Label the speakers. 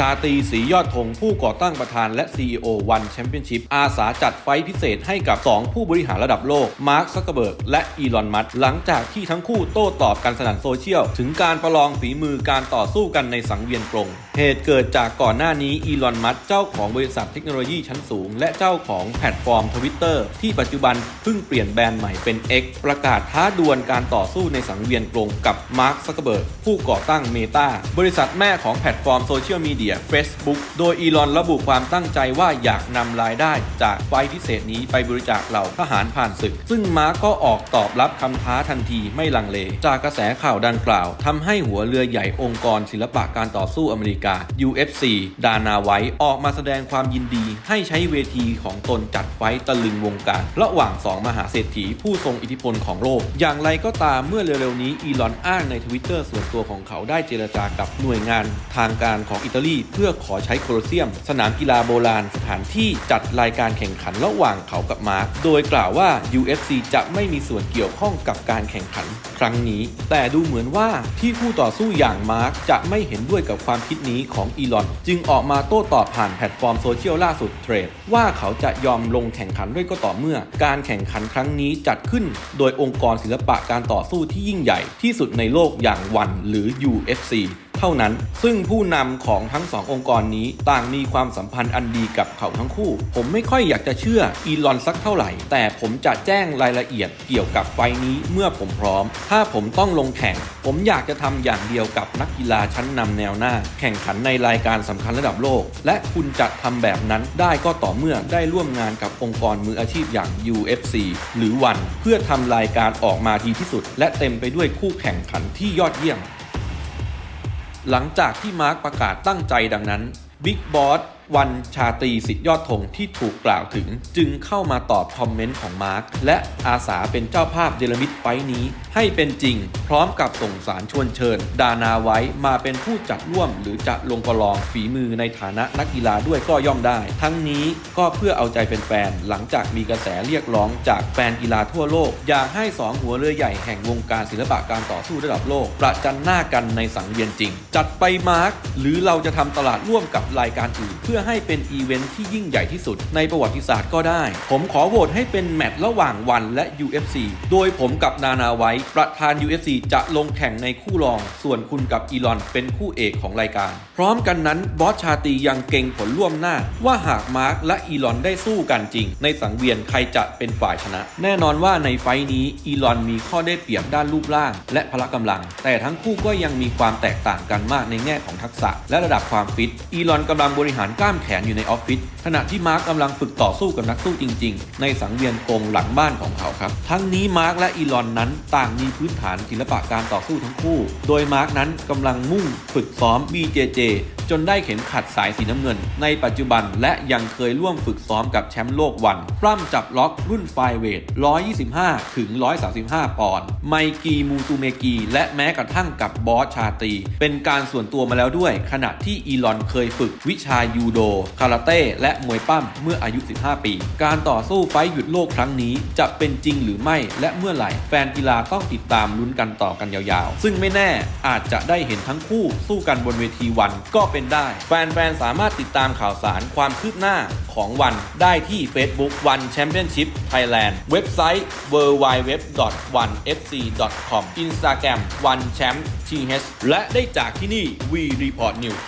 Speaker 1: ชาตรีศรียอดธงผู้ก่อตั้งประธานและ CEO One Championship อาสาจัดไฟพิเศษให้กับ 2 ผู้บริหารระดับโลก มาร์คซักเกอร์เบิร์กและอีลอน มัสหลังจากที่ทั้งคู่โต้ตอบกันสนั่นโซเชียล ถึงการประลองฝีมือการต่อสู้กันในสังเวียนกรง เหตุเกิดจากก่อนหน้านี้อีลอน มัสเจ้าของบริษัทเทคโนโลยีชั้นสูง และเจ้าของแพลตฟอร์มทวิตเตอร์ที่ปัจจุบันเพิ่งเปลี่ยนแบรนด์ใหม่เป็น X ประกาศท้าดวลการต่อสู้ในสังเวียนกรงกับมาร์คซักเกอร์เบิร์กผู้ก่อตั้ง Meta บริษัทแม่ของแพลตฟอร์มโซเชียลมีเดีย Facebook โดยอีลอนระบุความตั้งใจว่าอยากนำรายได้จากไฟพิเศษนี้ไปบริจาคเหล่าทหารผ่านศึก ซึ่งมาร์กก็ออกตอบรับคำท้าทันทีไม่ลังเล จากกระแสข่าวดังกล่าวทำให้หัวเรือใหญ่องค์กรศิลปะการต่อสู้อเมริกา UFC ดานาไวท์ออกมาแสดงความยินดี ให้ใช้เวทีของตนจัดไฟต์ตะลึงวงการ ระหว่างสองมหาเศรษฐีผู้ทรงอิทธิพลของโลก อย่างไรก็ตามเมื่อเร็วๆนี้อีลอนอ้างในทวิตเตอร์ส่วนตัวของเขาได้เจรจากับหน่วยงานทางการของอิตาลีเพื่อขอใช้โคลอเซียม สนามกีฬาโบราณ สถานที่จัดรายการแข่งขันระหว่างเขากับมาร์คโดยกล่าวว่า UFC จะไม่มีส่วนเกี่ยวข้องกับการแข่งขันครั้งนี้ แต่ดูเหมือนว่าที่คู่ต่อสู้อย่างมาร์คจะไม่เห็นด้วยกับความคิดนี้ของอีลอน จึงออกมาโต้ตอบผ่านแพลตฟอร์มโซเชียลล่าสุดเทรด ว่าเขาจะยอมลงแข่งขันด้วยก็ต่อเมื่อ การแข่งขันครั้งนี้จัดขึ้น โดยองค์กรศิลปะการต่อสู้ที่ยิ่งใหญ่ที่สุดในโลกอย่างวันหรือ UFC เท่านั้น ซึ่งผู้นำของทั้งสององค์กรนี้ต่างมีความสัมพันธ์อันดีกับเขาทั้งคู่ ผมไม่ค่อยอยากจะเชื่ออีลอนสักเท่าไหร่ แต่ผมจะแจ้งรายละเอียดเกี่ยวกับไฟนี้เมื่อผมพร้อม ถ้าผมต้องลงแข่ง ผมอยากจะทำอย่างเดียวกับนักกีฬาชั้นนำแนวหน้า แข่งขันในรายการสำคัญระดับโลก และคุณจะทำแบบนั้นได้ก็ต่อเมื่อได้ร่วมงานกับองค์กรมืออาชีพอย่าง UFC หรือวันเพื่อทำรายการออกมาดีที่สุด และเต็มไปด้วยคู่แข่งขันที่ยอดเยี่ยม หลังจากที่มาร์กประกาศตั้งใจดังนั้นบิ๊กบอส วันชาตรีสิทธิยอดธงที่ถูกกล่าวถึง จึงเข้ามาตอบคอมเมนต์ของมาร์คและอาสาเป็นเจ้าภาพเดลมิดไฟนี้ ให้เป็นจริง พร้อมกับส่งสารชวนเชิญ ดานาไว้มาเป็นผู้จัดร่วม หรือจะลงประลองฝีมือในฐานะนักกีฬาด้วยก็ย่อมได้ ทั้งนี้ก็เพื่อเอาใจแฟนๆหลังจากมีกระแสเรียกร้องจากแฟนกีฬาทั่วโลก อยากให้สองหัวเรือใหญ่แห่งวงการศิลปะการต่อสู้ระดับโลก ประจันหน้ากันในสังเวียนจริง จัดไปมาร์คหรือเราจะทำตลาดร่วมกับรายการอื่นเพื่อให้เป็นอีเวนท์ที่ยิ่งใหญ่ที่สุดในประวัติศาสตร์ก็ได้ ผมขอโหวตให้เป็นแมตช์ระหว่างวันและ UFC โดยผมกับนานาไว้ ประธาน UFC จะลงแข่งในคู่รอง ส่วนคุณกับอีลอนเป็นคู่เอกของรายการ พร้อมกันนั้นบอสชาตียังเก่งผลร่วมหน้า ว่าหากมาร์คและอีลอนได้สู้กันจริง ในสังเวียนใครจะเป็นฝ่ายชนะ แน่นอนว่าในไฟท์นี้อีลอนมีข้อได้เปรียบด้านรูปร่าง และพละกำลัง แต่ทั้งคู่ก็ยังมีความแตกต่างกันมากในแง่ของทักษะ และระดับความฟิตอีลอนกำลังบริหารกล้าามแขนอยู่ในออฟฟิศขณะที่มาร์คกำลังฝึกต่อสู้กับนักสู้จริง ๆ ในสังเวียนกงหลังบ้านของเขาครับ ทั้งนี้มาร์คและอีลอนนั้นต่างมีพื้นฐานศิลปะการต่อสู้ทั้งคู่ โดยมาร์คนั้นกำลังมุ่งฝึกซ้อม BJJ จนได้เข็มขัดสายสีน้ำเงิน ในปัจจุบันและยังเคยร่วมฝึกซ้อมกับแชมป์โลกวัน ปล้ำจับล็อกรุ่นไฟเวท 125 ถึง 135 ปอนด์ ไมกีมูตูเมกี และแม้กระทั่งกับบอสชาตี เป็นการส่วนตัวมาแล้วด้วย ขณะที่อีลอนเคยฝึกวิชายูโดคาราเต้ และมวยปั้มเมื่ออายุ 15 ปี การต่อสู้ไฟหยุดโลกครั้งนี้ จะเป็นจริงหรือไม่และเมื่อไหร่แฟนกีฬาต้องติดตามลุ้นกันต่อกันยาวๆ ซึ่งไม่แน่อาจจะได้เห็นทั้งคู่สู้กันบนเวทีวันก็เป็นได้ แฟนๆ สามารถติดตามข่าวสารความคืบหน้าของวันได้ที่ Facebook One Championship Thailand เว็บไซต์ www.onefc.com Instagram One Champ TH และได้จากที่นี่ We Report News